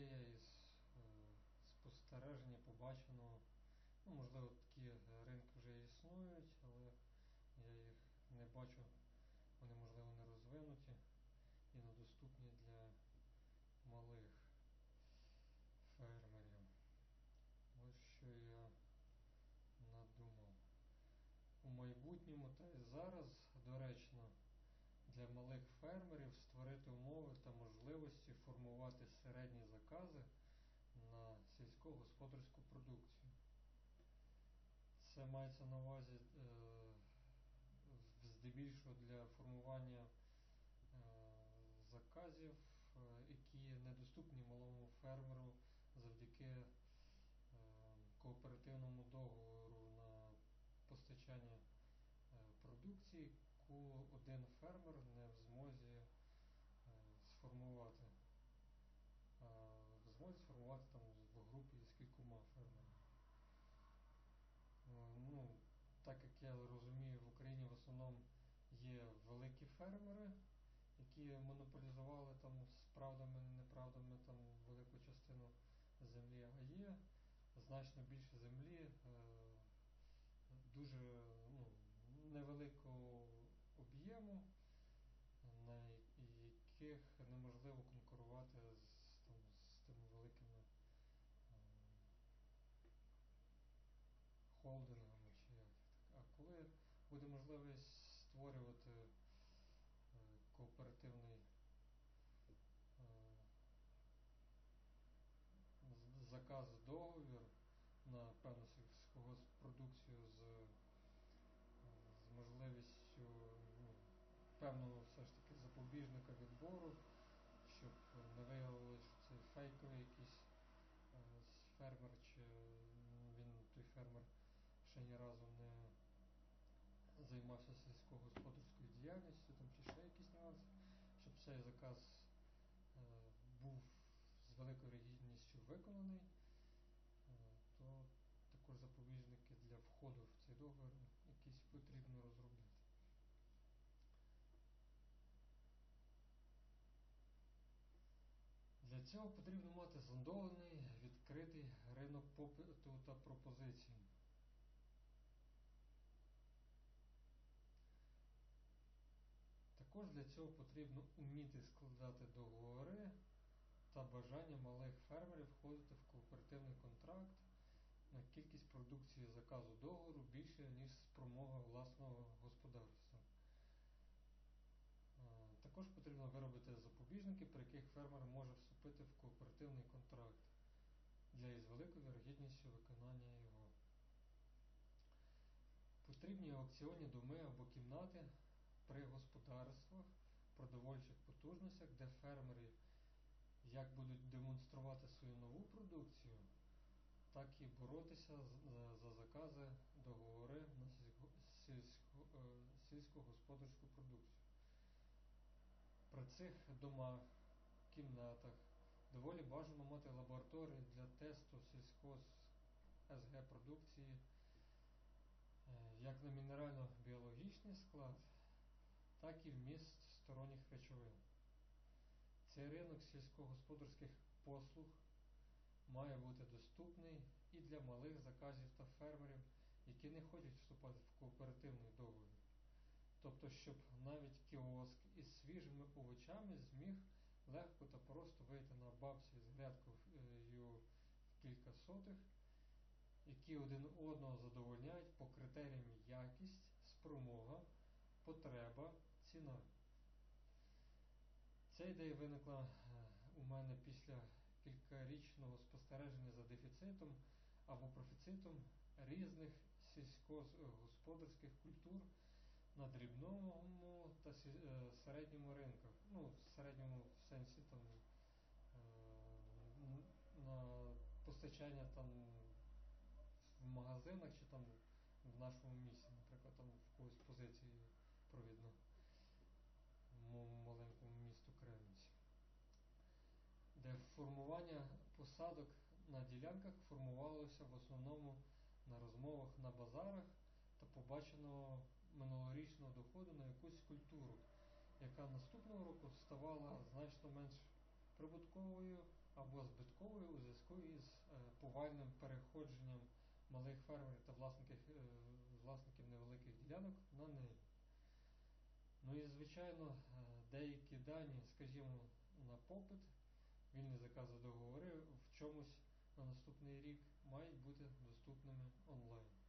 я із е, спостереження побаченого, ну, можливо, такі ринки вже існують, але я їх не бачу, вони можливо не розвинуті і недоступні для малих фермерів. Ось що я надумав. У майбутньому та й зараз доречно для малих фермерів створити умови та можливості формувати середні закази на сільськогосподарську продукцію. Це мається на увазі е, здебільшого для формування е, заказів, е, які недоступні малому фермеру завдяки е, кооперативному договору на постачання е, продукції, яку один фермер не в змозі е, сформувати. В змозі сформувати там в групі з кількома фермерами. Е, Ну, так як я розумію, в Україні в основному є великі фермери, які монополізували там з правдами і неправдами там велику частину землі, а є значно більше землі е, дуже ну, невеликого об'єму, на яких неможливо конкурувати з, там, з тими великими е, холдингами чи як. А коли буде можливість створювати е, кооперативний е, заказ договір на певну сільськогоспродукцію з, з можливістю певного все ж таки запобіжника відбору, щоб не виявилося, що це фейковий якийсь е, фермер, чи він той фермер ще ні разу не займався сільськогосподарською діяльністю там, чи ще якісь нюанси, щоб цей заказ е, був з великою ригідністю виконаний, е, то також запобіжники для входу в цей договір якісь потрібно розробити. Для цього потрібно мати зондований відкритий ринок попиту та пропозицій. Також для цього потрібно вміти складати договори та бажання малих фермерів входити в кооперативний контракт на кількість продукції заказу договору більше, ніж спромога власного господарства. Е, Також потрібно виробити запобіжники, при яких фермер може вступити в кооперативний контракт для із великою вірогідністю виконання його. Потрібні аукціонні доми або кімнати при господарствах, продовольчих потужностях, де фермери як будуть демонструвати свою нову продукцію, так і боротися за, за закази, договори на е, сільськогосподарську продукцію. При цих домах, кімнатах доволі бажано мати лабораторії для тесту сільськоз СГ продукції е, як на мінерально-біологічний склад, так і вміст сторонніх речовин. Цей ринок сільськогосподарських послуг має бути доступний і для малих заказів та фермерів, які не хочуть вступати в кооперативний договір. Тобто, щоб навіть кіоск із свіжими овочами зміг легко та просто вийти на бабці з грядкою в кілька сотих, які один одного задовольняють по критеріям якість, спромога, потреба, ціна. Ця ідея виникла е, у мене після кількарічного спостереження за дефіцитом або профіцитом різних сільськогосподарських культур на дрібному та е, середньому ринках. Ну, в середньому в сенсі там е, на постачання там в магазинах чи там в нашому місті, наприклад, там в когось позиції провідно в маленькому місту Кремниці, де формування посадок на ділянках формувалося в основному на розмовах на базарах та побаченого минулорічного доходу на якусь культуру, яка наступного року ставала значно менш прибутковою, або збитковою у зв'язку із е, повальним переходженням малих фермерів та власників, е, власників невеликих ділянок на неї. Ну і, звичайно, е, деякі дані, скажімо, на попит, вільні закази договори в чомусь на наступний рік мають бути доступними онлайн.